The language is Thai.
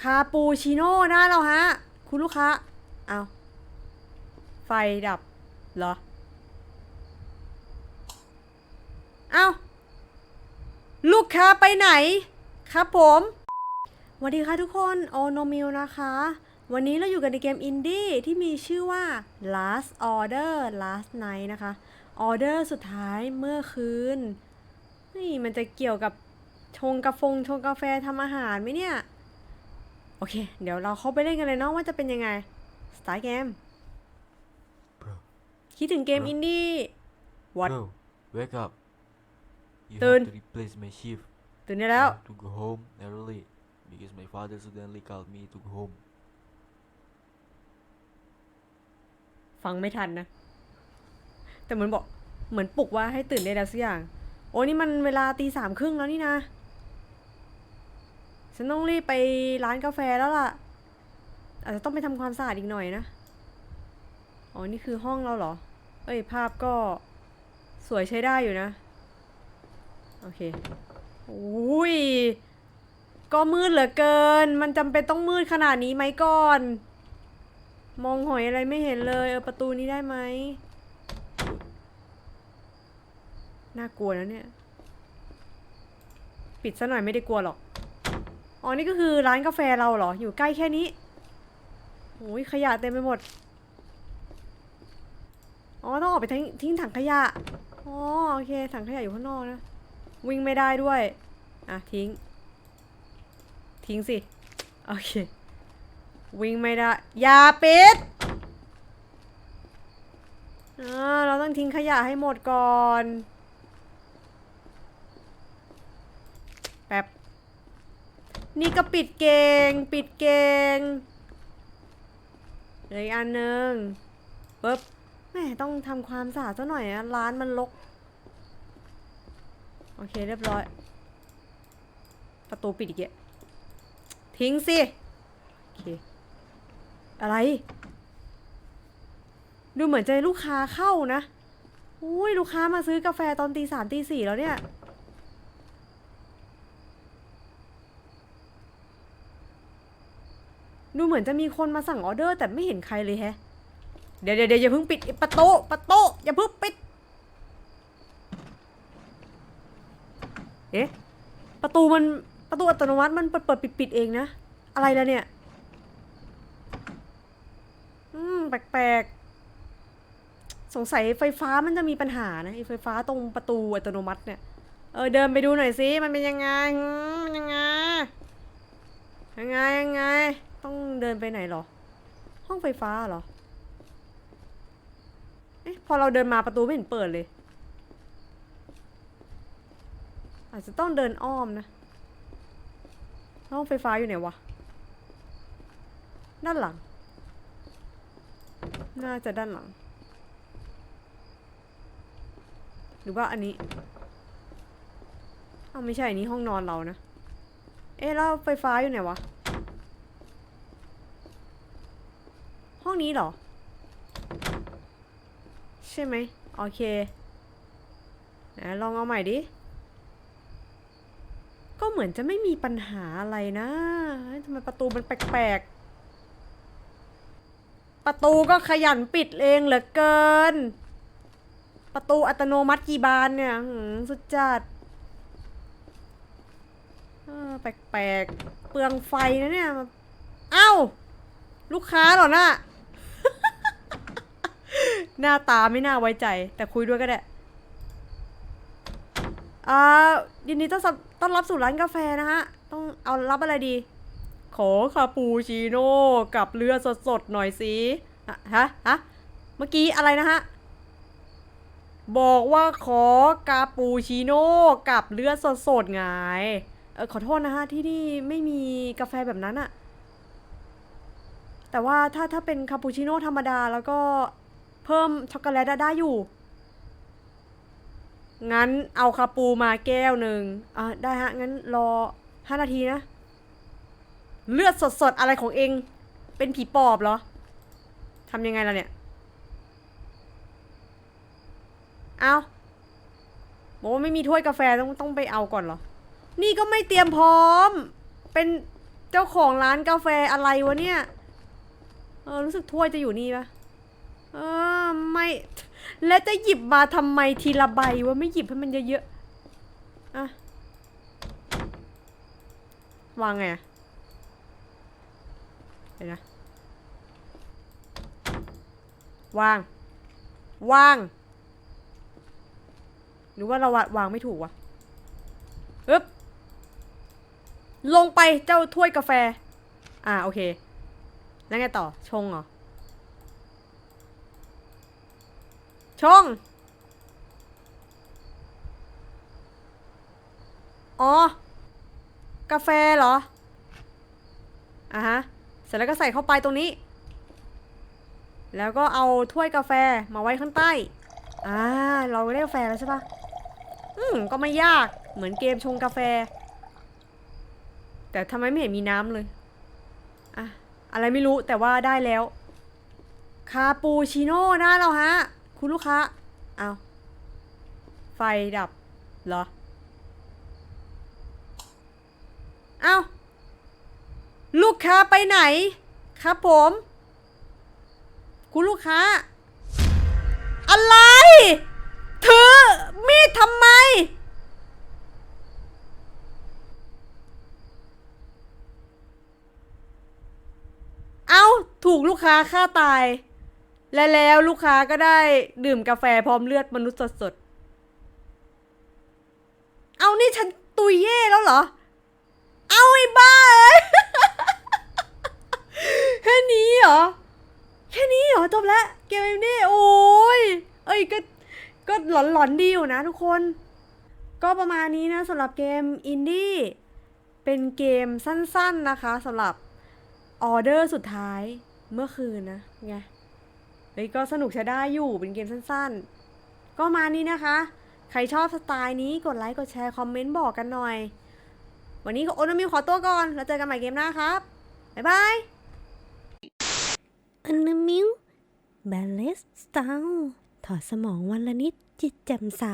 คาปูชิโน่หนะเราฮะ คุณลูกค้า เอาไฟดับ เหรอ เอาลูกค้าไปไหน ครับผมสวัสดีค่ะทุกคนโอโนมิลนะคะ วันนี้เราอยู่กันในเกมอินดี้ที่มีชื่อว่า last order last night นะคะออเดอร์สุดท้ายเมื่อคืน นี่มันจะเกี่ยวกับชงกาแฟชงกาแฟทำอาหารไหมเนี่ย โอเค เดี๋ยวเราเข้าไปเล่นกันเลยเนาะว่าจะเป็นยังไงสตาร์เกม Bro, คิดถึงเกม Bro อินดี้ what bro, wake up. You Turn. have to replace my shift. ตื่นได้แล้ว I have to go home early because my father suddenly called me to go home. ฟังไม่ทันนะ แต่เหมือนบอกเหมือนปลุกว่าให้ตื่นได้แล้วสักอย่าง โอ้นี่มันเวลาตีสามครึ่งแล้วนี่นะ ฉันต้องรีบไปร้านกาแฟแล้วล่ะ อาจจะต้องไปทำความสะอาดอีกหน่อยนะ อ๋อ นี่คือห้องเราเหรอ เอ้ย ภาพก็สวยใช้ได้อยู่นะ โอเคอุ้ย ก็มืดเหลือเกิน มันจำเป็นต้องมืดขนาดนี้ไหมก่อน มองหอยอะไรไม่เห็นเลย เออ ประตูนี้ได้ไหม น่ากลัวนะเนี่ย ปิดซะหน่อยไม่ได้กลัวหรอก อ๋อ นี่ก็คือร้านกาแฟเราเหรอ อยู่ใกล้แค่นี้โอ้ยขยะเต็มไปหมด อ๋อ ต้องออกไปทิ้งทิ้งถังขยะ อ๋อ โอเค ถังขยะอยู่ข้างนอกนะ วิ่งไม่ได้ด้วย อะ ทิ้ง ทิ้งสิ โอเค วิ่งไม่ได้ อย่าปิดอ่าเราต้องทิ้งขยะให้หมดก่อน แป๊บ นี่ก็ปิดเกง ปิดเกงเหลยอีกอันหนึ่งปึ๊บแม่ต้องทำความสะอาดซะหน่อยนะร้านมันรกโอเคเรียบร้อย ประตูปิดอีกแล้วทิ้งสิ โอเค อะไร ดูเหมือนจะลูกค้าเข้านะ อุ้ยลูกค้ามาซื้อกาแฟตอนตีสามตีสี่แล้วเนี่ย ดูเหมือนจะมีคนมาสั่งออเดอร์ แต่ไม่เห็นใครเลยแฮะ เดี๋ยวเดี๋ยวอย่าเพิ่งปิดประตูประตูอย่าเพิ่งปิด เอ๊ะ ประตูมันประตูอัตโนมัติมันเปิดเปิดปิดปิดเองนะ อะไรแล้วเนี่ย อืม แปลกๆ สงสัยไฟฟ้ามันจะมีปัญหานะไฟฟ้าตรงประตูอัตโนมัติเนี่ย เออเดินไปดูหน่อยสิ มันเป็นยังไงมันยังไง ยังไงยังไง ต้องเดินไปไหนหรอ ห้องไฟฟ้าหรอ เอ๊ะพอเราเดินมาประตูไม่เห็นเปิดเลย อาจจะต้องเดินอ้อมนะ ห้องไฟฟ้าอยู่ไหนวะ ด้านหลัง น่าจะด้านหลัง หรือว่าอันนี้ เอาไม่ใช่อันนี้ห้องนอนเรานะ เอ๊ะแล้วไฟฟ้าอยู่ไหนวะ ห้องนี้เหรอ ใช่ไหมโอเคไหนลองเอาใหม่ดิ ก็เหมือนจะไม่มีปัญหาอะไรนะทำไมประตูมันแปลกๆ ประตูก็ขยันปิดเองเหลือเกิน ประตูอัตโนมัติกี่บานเนี่ยหืมสุดจัด แปลกๆ เปลืองไฟนะเนี่ย เอ้า ลูกค้าเหรอน่ะหน้าตาไม่น่าไว้ใจ แต่คุยด้วยก็ได้ อ่า ยินดีต้อนรับต้อนรับสู่ร้านกาแฟนะฮะ ต้องเอารับอะไรดี ขอคาปูชิโน่กับเลือดสดๆหน่อยสิอะฮะ ฮะ เมื่อกี้อะไรนะฮะ บอกว่าขอกาปูชิโน่กับเลือดสดๆไง เออขอโทษนะฮะที่นี่ไม่มีกาแฟแบบนั้นอะแต่ว่าถ้าถ้าเป็นคาปูชิโน่ธรรมดาแล้วก็เพิ่มช็อกโกแลตได้อยู่ งั้นเอาคาปูมาแก้วหนึ่งอะได้ฮะ งั้นรอห้านาทีนะ เลือดสดๆ อะไรของเอง เป็นผีปอบเหรอทำยังไงล่ะเนี่ย เอาบอกว่าไม่มีถ้วยกาแฟต้องต้องไปเอาก่อนเหรอ นี่ก็ไม่เตรียมพร้อม เป็นเจ้าของร้านกาแฟอะไรวะเนี่ย เออรู้สึกถ้วยจะอยู่นี่ปะเออไม่แล้วจะหยิบมาทำไมทีละใบวะไม่หยิบให้มันเยอะๆอะวางไงอะเดี๋ยวนะวาง วาง หรือว่าเราวาวางไม่ถูกวะอึ๊บ ลงไปเจ้าถ้วยกาแฟ อ่าโอเค แล้วไงต่อ ชงเหรอ ชง อ๋อ กาแฟเหรอ อะฮะ เสร็จแล้วก็ใส่เข้าไปตรงนี้ แล้วก็เอาถ้วยกาแฟมาไว้ข้างใต้ อ่า เราได้กาแฟแล้วใช่ปะอืม ก็ไม่ยาก เหมือนเกมชงกาแฟ แต่ทำไมไม่เห็นมีน้ำเลยอะอะไรไม่รู้แต่ว่าได้แล้ว คาปูชิโน่ได้แล้วฮะ คุณลูกค้าเอาไฟดับเหรอเอาลูกค้าไปไหน ครับผม คุณลูกค้า อะไร ถือมีดทำไม เอ้า ถูกลูกค้าฆ่าตาย และแล้วลูกค้าก็ได้ดื่มกาแฟพร้อมเลือดมนุษย์สดๆ เอานี่ฉันตุยเย่แล้วเหรอ เอาไอ้บ้าเอ้ยแค่นี้เหรอ แค่นี้เหรอจบแล้วเกมนี้โอ้ย เอ้ยก็ก็หลอนๆดีอยู่นะทุกคน ก็ประมาณนี้นะสำหรับเกมอินดี้เป็นเกมสั้นๆนะคะสำหรับออเดอร์สุดท้าย เมื่อคืนนะไงเฮ้ยก็สนุกใช้ได้อยู่เป็นเกมสั้นๆ ก็มานี้นะคะ ใครชอบสไตล์นี้กดไลค์กดแชร์คอมเมนต์บอกกันหน่อย วันนี้ก็โอนามิวขอตัวก่อน แล้วเจอกันใหม่เกมหน้าครับ บ๊ายบายโอนามิวบาเลสสตาลถอดสมองวันละนิดจิตแจ่มใส